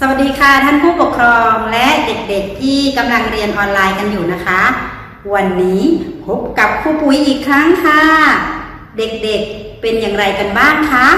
สวัสดีค่ะท่านผู้ปกครองและเด็กๆที่กำลังเรียนออนไลน์กันอยู่นะคะ วันนี้พบกับครูปุ๋ยอีกครั้งค่ะ เด็กๆเป็นอย่างไรกันบ้างคะ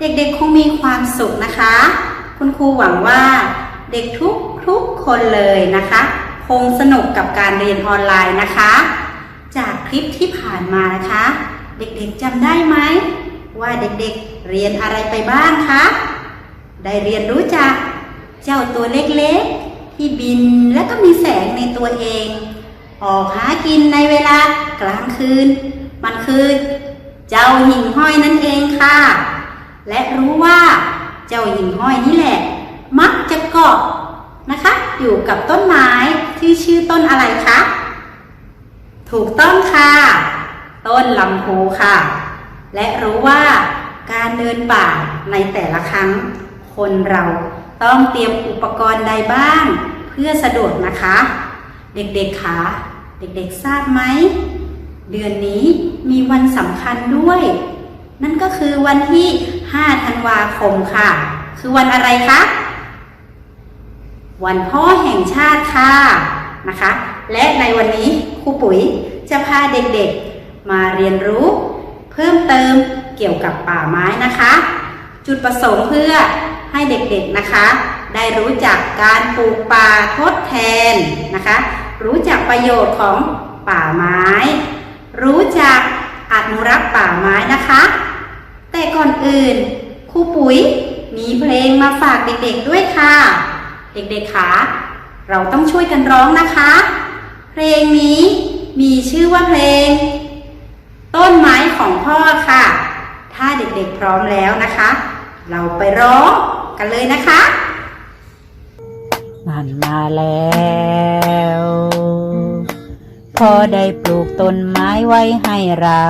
เด็กๆคงมีความสุขนะคะ คุณครูหวังว่าเด็กทุกทุกๆคนเลยนะคะ คงสนุกกับการเรียนออนไลน์นะคะ จากคลิปที่ผ่านมานะคะ เด็กๆจำได้ไหมว่าเด็กๆเรียนอะไรไปบ้างคะได้เรียนรู้จัก เจ้าตัวเล็กๆ ที่บินและก็มีแสงในตัวเอง ออกหากินในเวลากลางคืน มันคือเจ้าหิ่งห้อยนั่นเองค่ะ และรู้ว่าเจ้าหิ่งห้อยนี่แหละ มักจะเกาะนะคะ อยู่กับต้นไม้ที่ชื่อต้นอะไรคะถูกต้องค่ะ ต้นลำโพูค่ะ และรู้ว่าการเดินป่าในแต่ละครั้ง คนเรา ต้องเตรียมอุปกรณ์ใดบ้าง เพื่อสะดวกนะคะ เด็กๆคะเด็กๆทราบไหม เดือนนี้มีวันสำคัญด้วย นั่นก็คือวันที่ 5 ธันวาคมค่ะ คือวันอะไรคะ วันพ่อแห่งชาติค่ะนะคะ และในวันนี้ครูปุ๋ยจะพาเด็กๆมาเรียนรู้ เพิ่มเติมเกี่ยวกับป่าไม้นะคะ จุดประสงค์เพื่อ ให้เด็กๆนะคะ ได้รู้จักการปลูกป่าทดแทนนะคะ รู้จักประโยชน์ของป่าไม้ รู้จักอนุรักษ์ป่าไม้นะคะ แต่ก่อนอื่นครูปุ๋ยมีเพลงมาฝากเด็กๆด้วยค่ะ เด็กๆคะเราต้องช่วยกันร้องนะคะ เพลงนี้มีชื่อว่าเพลง ต้นไม้ของพ่อค่ะ ถ้าเด็กๆพร้อมแล้วนะคะ เราไปร้อง กันเลยนะคะ มันมาแล้ว พอได้ปลูกต้นไม้ไว้ให้เรา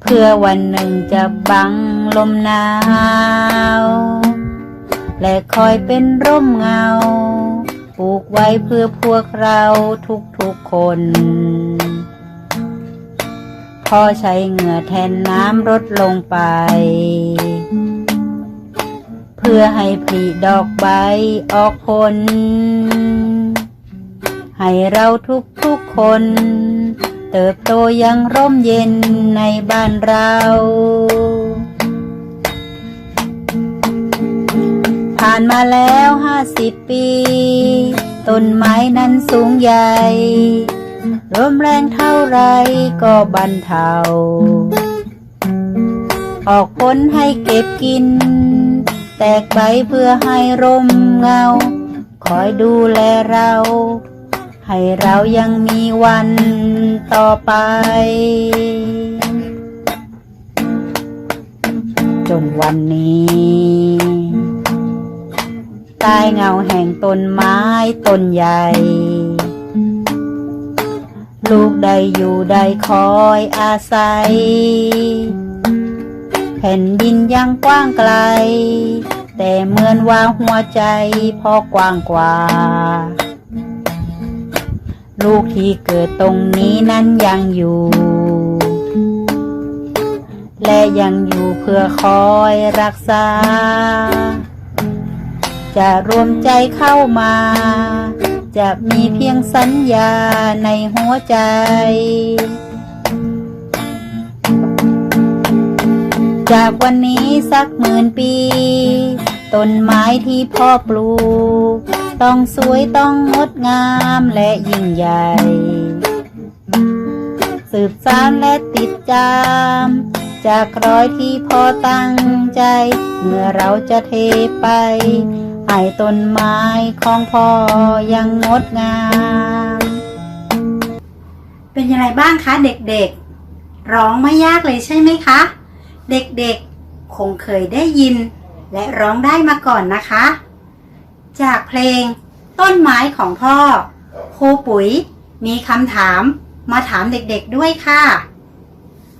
เพื่อวันหนึ่งจะบังลมหนาว และคอยเป็นร่มเงาปลูกไว้เพื่อพวกเราทุกๆคน พอใช้เหงื่อแทนน้ำลดลงไป พื่อให้ผลิดอกใบออกผล ให้เราทุกทุกๆคน เติบโตอยังร่มเย็นในบ้านเรา ผ่านมาแล้วห้าสิบปี ต้นไม้นั้นสูงใหญ่ลมแรงเท่าไรก็บรรเทา ออกผลให้เก็บกิน แตกใบเพื่อให้ร่มเงา คอยดูแลเรา ให้เรายังมีวันต่อไป จนวันนี้ใต้เงาแห่งต้นไม้ต้นใหญ่ ลูกได้อยู่ได้คอยอาศัย แผ่นดินยังกว้างไกล เหมือนว่าหัวใจพ่อกว้างกว่า ลูกที่เกิดตรงนี้นั้นยังอยู่ และยังอยู่เพื่อคอยรักษา จะรวมใจเข้ามา จะมีเพียงสัญญาในหัวใจจากวันนี้สักหมื่นปี ต้นไม้ที่พ่อปลูก ต้องสวยต้องงดงามและยิ่งใหญ่ สืบสานและติดจำจากรอยที่พ่อตั้งใจ เมื่อเราจะเทไป ให้ต้นไม้ของพ่อยังงดงาม เป็นยังไงบ้างคะเด็กๆ ร้องไม่ยากเลยใช่ไหมคะ เด็กๆ คงเคยได้ยิน และร้องได้มาก่อนนะคะ จากเพลงต้นไม้ของพ่อครูปุ๋ยมีคำถามมาถามเด็กๆด้วยค่ะ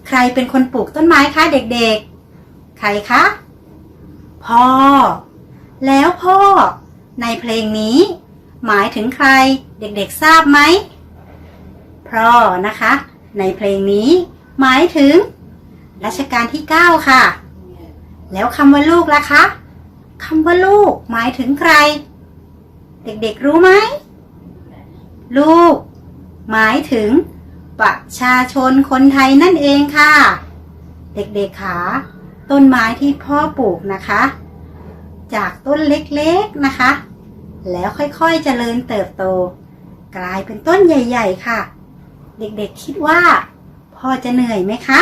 ใครเป็นคนปลูกต้นไม้คะเด็กๆ ใครคะ พ่อ แล้วพ่อ ในเพลงนี้ หมายถึงใครเด็กๆทราบไหมพ่อนะคะ ในเพลงนี้ หมายถึงรัชกาลที่ 9 ค่ะ แล้วคำว่าลูกล่ะคะคำว่าลูกหมายถึงใคร เด็กๆรู้ไหม ลูก หมายถึง ประชาชนคนไทยนั่นเองค่ะ เด็กๆขาต้นไม้ที่พ่อปลูกนะคะ จากต้นเล็กๆนะคะ แล้วค่อยๆเจริญเติบโต กลายเป็นต้นใหญ่ ๆ ค่ะ เด็กๆคิดว่า พ่อจะเหนื่อยไหมคะ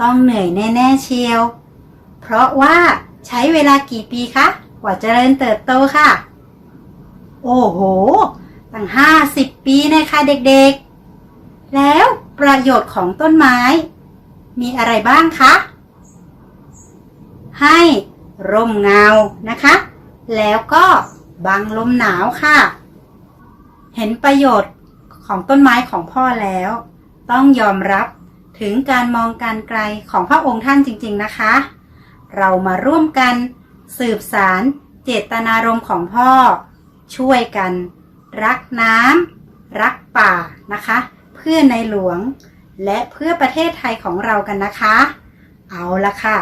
ต้องเหนื่อยแน่ๆเชียว เพราะว่าใช้เวลากี่ปีคะ กว่าจเจริญเติบโตค่ะ โอ้โห ตั้งห้าสิบปีนะคะเด็กๆ แล้วประโยชน์ของต้นไม้ มีอะไรบ้างคะ ให้ร่มเงานะคะ แล้วก็บังลมหนาวค่ะ เห็นประโยชน์ของต้นไม้ของพ่อแล้ว ต้องยอมรับถึงการมองการไกลของพระองค์ท่านจริง ๆ นะคะ เรามาร่วมกัน สืบสารเจตนารมณ์ของพ่อ ช่วยกัน รักน้ำรักป่านะคะ เพื่อในหลวง และเพื่อประเทศไทยของเรากันนะคะ เอาละค่ะ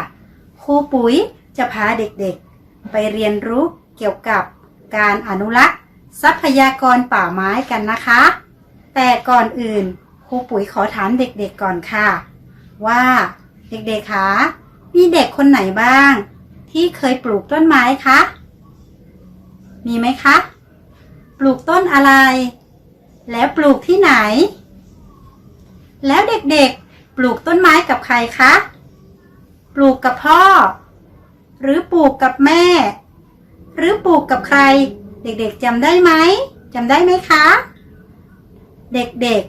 ครูปุ๋ยจะพาเด็กๆ ไปเรียนรู้เกี่ยวกับการอนุรักษ์ทรัพยากรป่าไม้กันนะคะ แต่ก่อนอื่นครูปุ๋ยขอถามเด็กๆก่อนค่ะ ว่าเด็กๆคะ มีเด็กคนไหนบ้าง ที่เคยปลูกต้นไม้คะ มีไหมคะ ปลูกต้นอะไร แล้วปลูกที่ไหน แล้วเด็กๆ ปลูกต้นไม้กับใครคะ ปลูกกับพ่อ หรือปลูกกับแม่ หรือปลูกกับใคร เด็กๆจำได้ไหมจำได้ไหมคะ เด็ก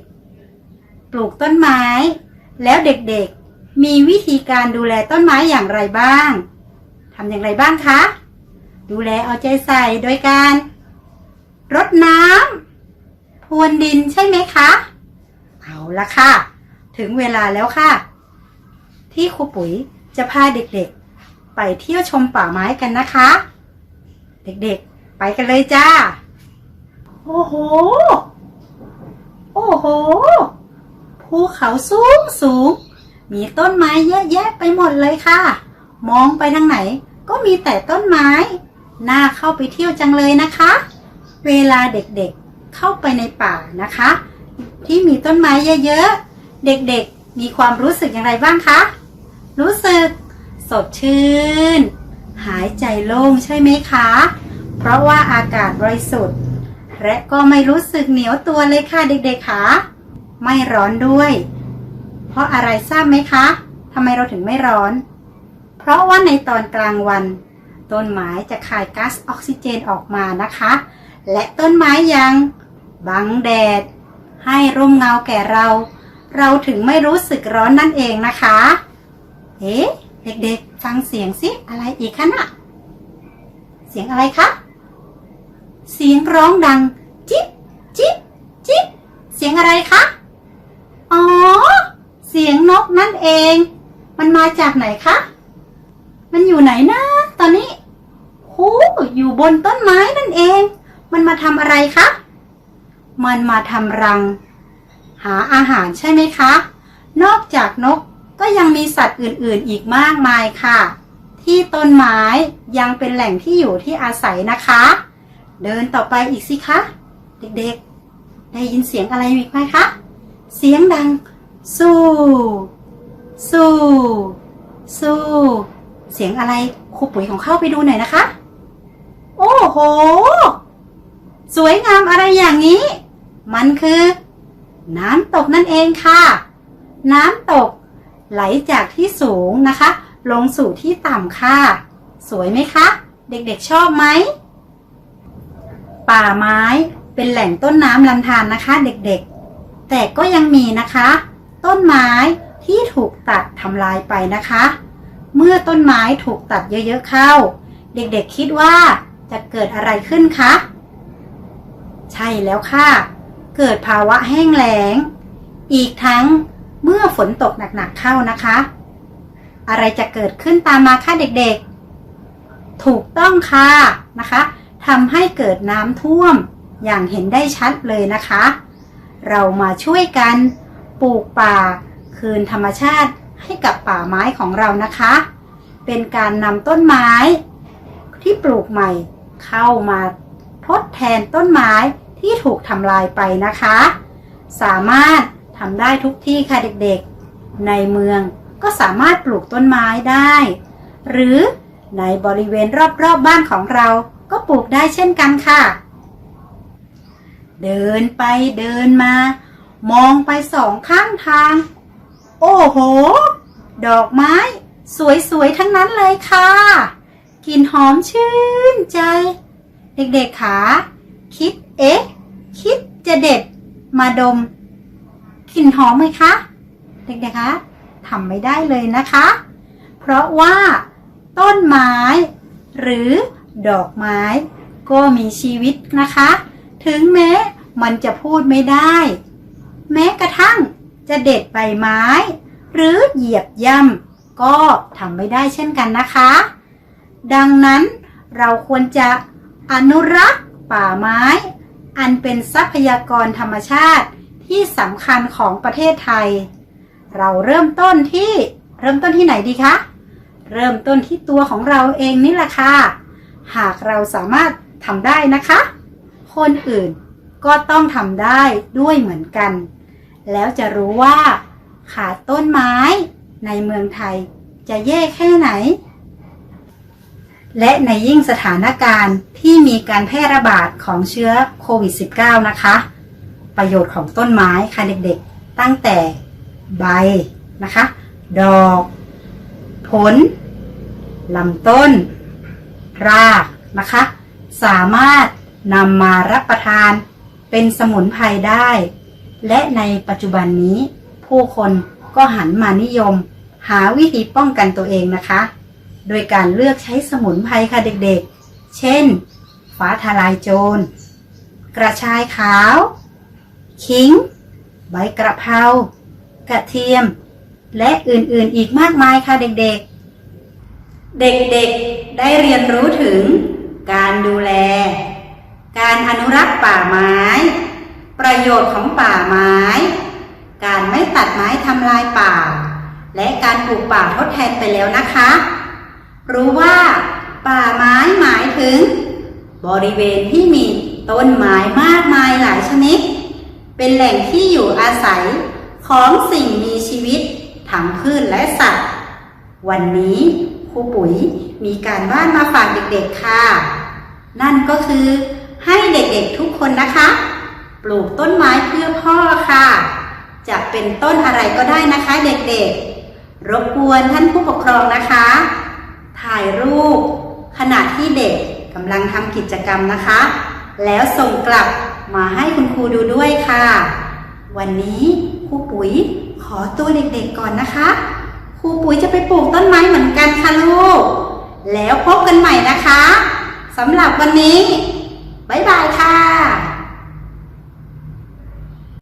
ๆ ปลูกต้นไม้ แล้วเด็กๆ มีวิธีการดูแลต้นไม้อย่างไรบ้างทำอย่างไรบ้างคะ ดูแลเอาใจใส่โดยการ รดน้ำพรวนดินใช่ไหมคะ เอาละค่ะ ถึงเวลาแล้วค่ะ ที่ครูปุ๋ยจะพาเด็กๆ ไปเที่ยวชมป่าไม้กันนะคะ เด็กๆ ไปกันเลยจ้า โอ้โห โอ้โห ภูเขาสูงสูง มีต้นไม้เยอะแยะไปหมดเลยค่ะ มองไปทางไหน ก็มีแต่ต้นไม้ น่าเข้าไปเที่ยวจังเลยนะคะ เวลาเด็กๆเข้าไปในป่านะคะ ที่มีต้นไม้เยอะๆ เด็กๆ มีความรู้สึกอย่างไรบ้างคะ รู้สึก สดชื่น หายใจโล่งใช่ไหมคะ เพราะว่าอากาศบริสุทธิ์ และก็ไม่รู้สึกเหนียวตัวเลยค่ะเด็กๆค่ะ ไม่ร้อนด้วย เพราะอะไรทราบไหมคะทำไมเราถึงไม่ร้อน เพราะว่าในตอนกลางวัน ต้นไม้จะคายก๊าซออกซิเจนออกมานะคะ และต้นไม้ยังบังแดด ให้ร่มเงาแก่เรา เราถึงไม่รู้สึกร้อนนั่นเองนะคะ เอ๊ะเด็กๆ ฟังเสียงสิอะไรอีกคะน่ะเสียงอะไรคะ เสียงร้องดัง จิ๊บ จิ๊บ จิ๊บ เสียงอะไรคะ สียงนกนั่นเอง มันมาจากไหนคะ มันอยู่ไหนนะ ตอนนี้โหอยู่บนต้นไม้นั่นเอง มันมาทำอะไรคะ มันมาทำรัง หาอาหารใช่ไหมคะ นอกจากนกก็ยังมีสัตว์อื่นๆอีกมากมายค่ะ ที่ต้นไม้ยังเป็นแหล่งที่อยู่ที่อาศัยนะคะ เดินต่อไปอีกสิคะ เด็กๆ ได้ยินเสียงอะไรอีกไหมคะ เสียงดัง สู้ สู้ สู้ เสียงอะไรครูปุ๋ยของเข้าไปดูหน่อยนะคะ โอ้โห สวยงามอะไรอย่างนี้ มันคือ น้ำตกนั่นเองค่ะ น้ำตกไหลจากที่สูงนะคะ ลงสู่ที่ต่ำค่ะ สวยไหมคะ เด็กๆชอบไหม ป่าไม้เป็นแหล่งต้นน้ำลำธารนะคะ เด็กๆ แต่ก็ยังมีนะคะ ต้นไม้ที่ถูกตัดทำลายไปนะคะ เมื่อต้นไม้ถูกตัดเยอะๆเข้า เด็กๆคิดว่าจะเกิดอะไรขึ้นคะ ใช่แล้วค่ะ เกิดภาวะแห้งแล้ง อีกทั้งเมื่อฝนตกหนักๆเข้านะคะ อะไรจะเกิดขึ้นตามมาคะเด็กๆ ถูกต้องค่ะนะคะทำให้เกิดน้ำท่วมอย่างเห็นได้ชัดเลยนะคะ เรามาช่วยกัน ปลูกป่า คืนธรรมชาติให้กับป่าไม้ของเรานะคะ เป็นการนำต้นไม้ ที่ปลูกใหม่เข้ามาทดแทนต้นไม้ที่ถูกทำลายไปนะคะ สามารถทำได้ทุกที่ค่ะเด็กๆ ในเมืองก็สามารถปลูกต้นไม้ได้ หรือในบริเวณรอบๆบบ้านของเราก็ปลูกได้เช่นกันค่ะ เดินไปเดินมา มองไปสองข้างทาง โอ้โห ดอกไม้ สวยๆ ทั้งนั้นเลยค่ะกลิ่นหอมชื่นใจ เด็กๆขาคิดเอ๊ะ คิดจะเด็ดมาดมกลิ่นหอมไหมคะ เด็กๆคะทำไม่ได้เลยนะคะ เพราะว่า ต้นไม้ หรือดอกไม้ ก็มีชีวิตนะคะ ถึงแม้มันจะพูดไม่ได้ แม้กระทั่งจะเด็ดใบไม้ หรือเหยียบย่ำก็ทำไม่ได้เช่นกันนะคะ ดังนั้นเราควรจะอนุรักษ์ป่าไม้ อันเป็นทรัพยากรธรรมชาติที่สำคัญของประเทศไทย เราเริ่มต้นที่เริ่มต้นที่ไหนดีคะ เริ่มต้นที่ตัวของเราเองนี่แหละค่ะ หากเราสามารถทำได้นะคะ คนอื่นก็ต้องทำได้ด้วยเหมือนกัน แล้วจะรู้ว่า ขาดต้นไม้ในเมืองไทยจะแย่แค่ไหน และในยิ่งสถานการณ์ที่มีการแพร่ระบาดของเชื้อโควิด -19 นะคะ ประโยชน์ของต้นไม้ค่ะเด็กๆ ตั้งแต่ใบนะคะ ดอก ผลลำต้น รากนะคะ สามารถนำมารับประทานเป็นสมุนไพรได้ และในปัจจุบันนี้ ผู้คนก็หันมานิยม หาวิธีป้องกันตัวเองนะคะ โดยการเลือกใช้สมุนไพรค่ะเด็กๆ เช่น ฟ้าทลายโจร กระชายขาว ขิง ใบกระเพรากระเทียม และอื่นๆอีกมากมายค่ะเด็กๆ เด็กๆ ได้เรียนรู้ถึงการดูแล การอนุรักษ์ป่าไม้ ประโยชน์ของป่าไม้ การไม่ตัดไม้ทำลายป่า และการปลูกป่าทดแทนไปแล้วนะคะ รู้ว่า ป่าไม้หมายถึง บริเวณที่มีต้นไม้มากมายหลายชนิด เป็นแหล่งที่อยู่อาศัยของสิ่งมีชีวิตทั้งพืชและสัตว์ วันนี้ครูปุ๋ยมีการบ้านมาฝากเด็กๆค่ะ นั่นก็คือให้เด็กๆทุกคนนะคะ ลูกต้นไม้เพื่อพ่อค่ะ จะเป็นต้นอะไรก็ได้นะคะเด็กๆ รบกวนท่านผู้ปกครองนะคะ ถ่ายรูป ขณะที่เด็กกำลังทำกิจกรรมนะคะ แล้วส่งกลับมาให้คุณครูดูด้วยค่ะ วันนี้ครูปุ๋ยขอตัวเด็กๆก่อนนะคะครูปุ๋ยจะไปปลูกต้นไม้เหมือนกันค่ะลูก แล้วพบกันใหม่นะคะสำหรับวันนี้ บ๊ายบายค่ะ